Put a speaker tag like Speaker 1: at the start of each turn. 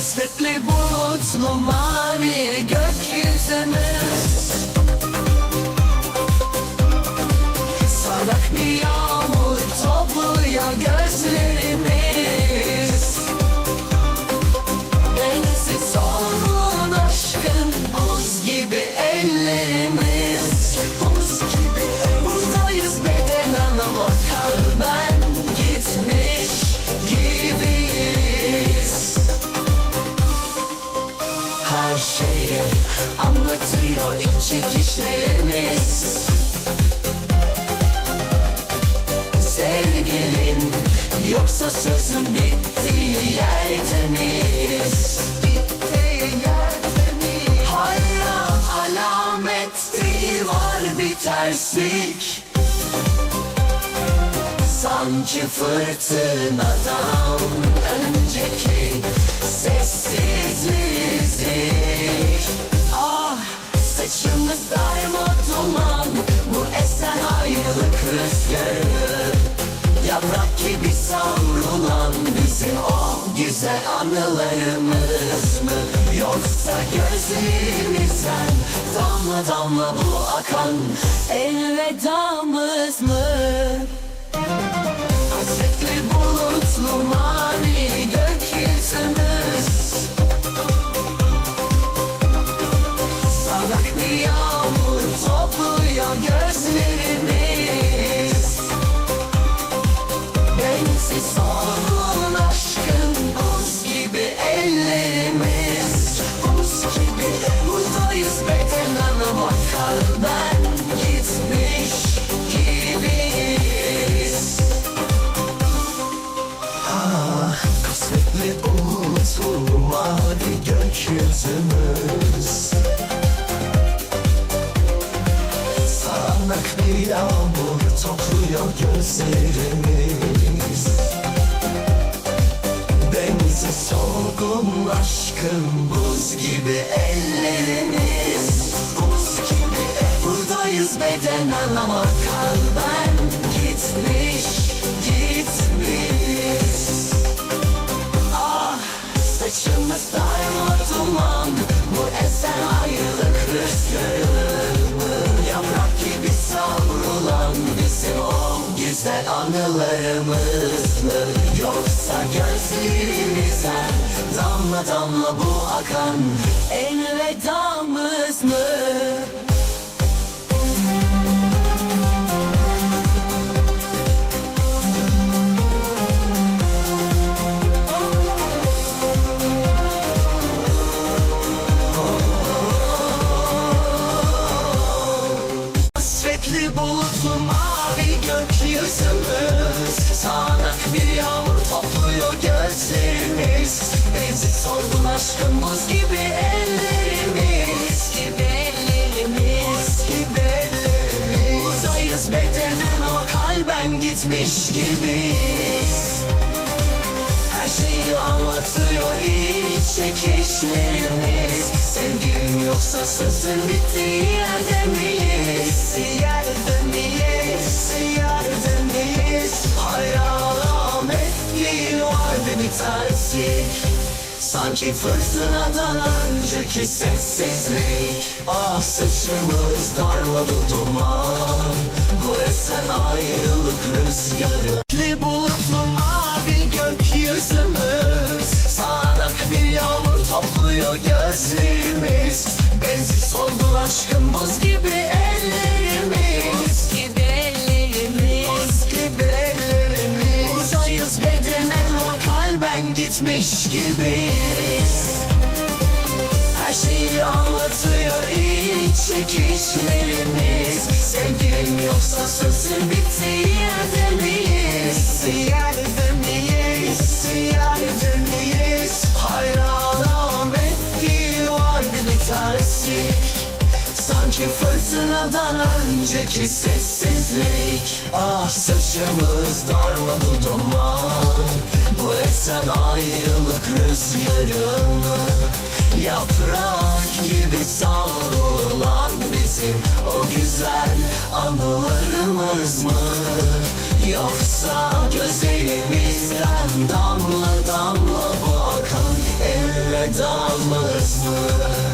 Speaker 1: Hasretli bulutlu mavi gökyüzümüz çekişlerimiz Sevgilin yoksa sözün bittiği yerde miyiz? Bittiği var bir terslik Sanki fırtınadan önceki sessizlik rüzgarı Yaprak gibi savrulan bizim o güzel anılarımız mı? Yoksa gözlerimizden damla damla bu akan elvedamız mı? Hasretli bulutlu mavi gökyüzümüz Salak bir yağmur topluyor gökyüzümüz Sağanak bir yağmur topluyor gözlerimiz. Bensiz solgun aşkın buz gibi ellerimiz. Buz gibi buradayız bedenen ama kalben. Gitmiş gitmiş. Ah saçımız rüzgarı Yaprak gibi savrulan bizim o güzel anılarımız mı? Yoksa gözlerimizden damla damla bu akan elvedamız mı? Gökyüzümüz Sağanak bir yağmur topluyor gözlerimiz. Bizi sorgun aşkın buz gibi ellerimiz. Gibi ellerimiz. Gibi ellerimiz. Buradayız bedenen ama kalben gitmiş gibiyiz her şeyi anlatıyor iç çekişlerimiz. Sevgim yoksa sözün bittiği yerde miyiz? Yerde miyiz? Sanki fırtınadan önceki sessizlik. Ah saçımız darladı duman. Bu esen ayrılık rüzgarı. Li bulutlu mavi gökyüzümüz. Sağanak bir yağmur topluyor gözlerimiz. Bensiz solgun aşkın buz gibi ellerimiz kalben gitmiş gibiyiz her şeyi anlatıyor iç çekişlerimiz Sevgim yoksa sözün bittiği yerde miyiz? Sanki fırtınadan önceki sessizlik Ah saçımız darladı duman Bu esen ayrılık rüzgarını Yaprak gibi savrulan bizim o güzel anılarımız mı? Yoksa gözlerimizden damla damla bu akan sevdamız mı?